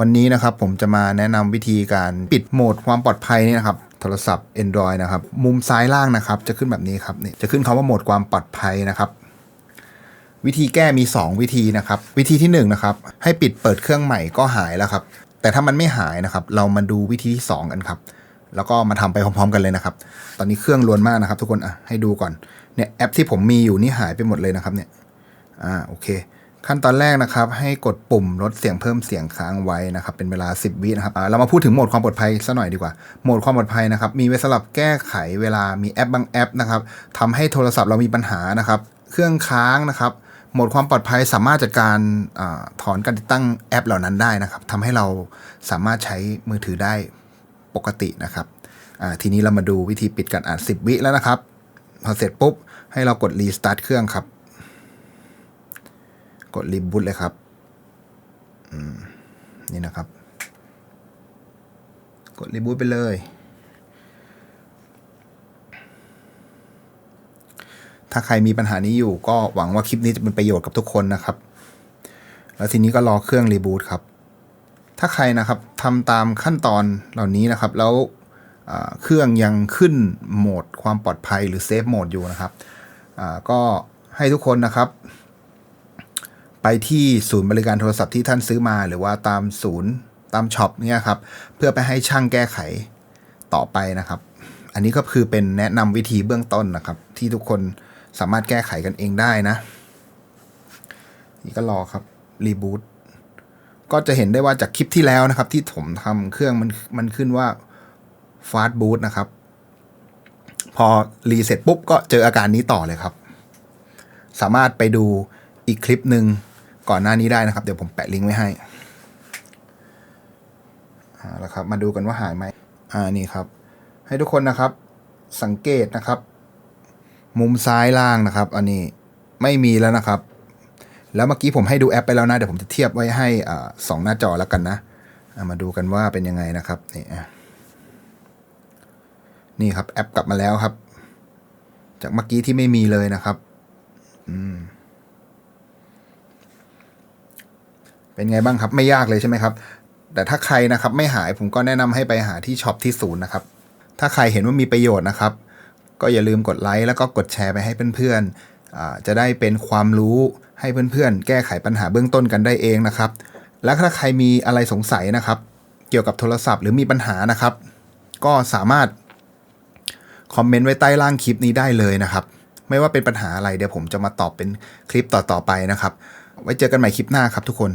วันนี้นะครับผมจะมาแนะนำวิธีการปิดโหมดความปลอดภัยนี่นะครับโทรศัพท์ Android นะครับ มุมซ้ายล่างนะครับจะขึ้นแบบนี้ครับนี่จะขึ้นคำว่าโหมดความปลอดภัยนะครับวิธีแก้มี 2 วิธีนะครับ วิธีที่1นนะครับให้ปิดเปิดเครื่องใหม่ก็หายแล้วครับ แต่ถ้ามันไม่หายนะครับ เรามาดูวิธีที่ 2 กันครับ แล้วก็มาทำไปพร้อมๆกันเลยนะครับ ตอนนี้เครื่องรวนมากนะครับ ทุกคนอะให้ดูก่อนเนี่ยแอปที่ผมมีอยู่นี่หายไปหมดเลยนะครับเนี่ยอ่าโอเค ขั้นตอนแรกนะครับ ให้กดปุ่มลดเสียงเพิ่มเสียงค้างไว้นะครับ เป็นเวลา 10 วินะครับเรามาพูดถึงโหมดความปลอดภัยซะหน่อยดีกว่าโหมดความปลอดภัยนะครับ มีไว้สำหรับแก้ไขเวลามีแอปบางแอปนะครับทำให้โทรศัพท์เรามีปัญหานะครับ เครื่องค้างนะครับโหมดความปลอดภัยสามารถจัดการอถอนการติดตั้งแอปเหล่านั้นได้นะครับทำให้เราสามารถใช้มือถือได้ปกตินะครับทีนี้เรามาดูวิธีปิดการอ่าน 10 วิแล้วนะครับ พอเสร็จปุ๊บ ให้เรากดรีสตาร์ทเครื่องครับ กดรีบูตเลยครับอืมนี่นะครับ กดรีบูตไปเลย ถ้าใครมีปัญหานี้อยู่ก็หวังว่าคลิปนี้จะเป็นประโยชน์กับทุกคนนะครับ แล้วทีนี้ก็รอเครื่องรีบูตครับ ถ้าใครนะครับทำตามขั้นตอนเหล่านี้นะครับ แล้วเครื่องยังขึ้นโหมดความปลอดภัยหรือเซฟโหมดอยู่นะครับก็ให้ทุกคนนะครับ ที่ศูนย์บริการโทรศัพท์ที่ท่านซื้อมา หรือว่าตามศูนย์ตามช็อปเนี่ยครับเพื่อไปให้ช่างแก้ไขต่อไปนะครับ อันนี้ก็คือเป็นแนะนำวิธีเบื้องต้นนะครับ ที่ทุกคนสามารถแก้ไขกันเองได้นะ นี่ก็รอครับรีบูตก็จะเห็นได้ว่าจากคลิปที่แล้วนะครับ ที่ผมทำเครื่องมันมันขึ้นว่าฟาสต์บูตนะครับ พอรีเสร็จปุ๊บก็เจออาการนี้ต่อเลยครับ สามารถไปดูอีกคลิปหนึ่ง ก่อนหน้านี้ได้นะครับ เดี๋ยวผมแปะลิงก์ไว้ให้อ่าแล้วครับ มาดูกันว่าหายไหมอ่านี่ครับ ให้ทุกคนนะครับ สังเกตนะครับ มุมซ้ายล่างนะครับ อันนี้ไม่มีแล้วนะครับ แล้วเมื่อกี้ผมให้ดูแอปไปแล้วนะ เดี๋ยวผมจะเทียบไว้ให้อ่าสองหน้าจอแล้วกันนะามาดูกันว่าเป็นยังไงนะครับนี่นี่ครับแอปกลับมาแล้วครับ จากเมื่อกี้ที่ไม่มีเลยนะครับ อืม เป็นไงบ้างครับไม่ยากเลยใช่ไหมครับ แต่ถ้าใครนะครับไม่หายผมก็แนะนำให้ไปหาที่ช็อปที่ศูนย์นะครับ ถ้าใครเห็นว่ามีประโยชน์นะครับ ก็อย่าลืมกดไลค์แล้วก็กดแชร์ไปให้เพื่อนๆอ่าจะได้เป็นความรู้ให้เพื่อนๆ แก้ไขปัญหาเบื้องต้นกันได้เองนะครับ และถ้าใครมีอะไรสงสัยนะครับ เกี่ยวกับโทรศัพท์หรือมีปัญหานะครับ ก็สามารถคอมเมนต์ไว้ใต้ล่างคลิปนี้ได้เลยนะครับ ไม่ว่าเป็นปัญหาอะไรเดี๋ยวผมจะมาตอบเป็นคลิปต่อๆไปนะครับ ไว้เจอกันใหม่คลิปหน้าครับทุกคน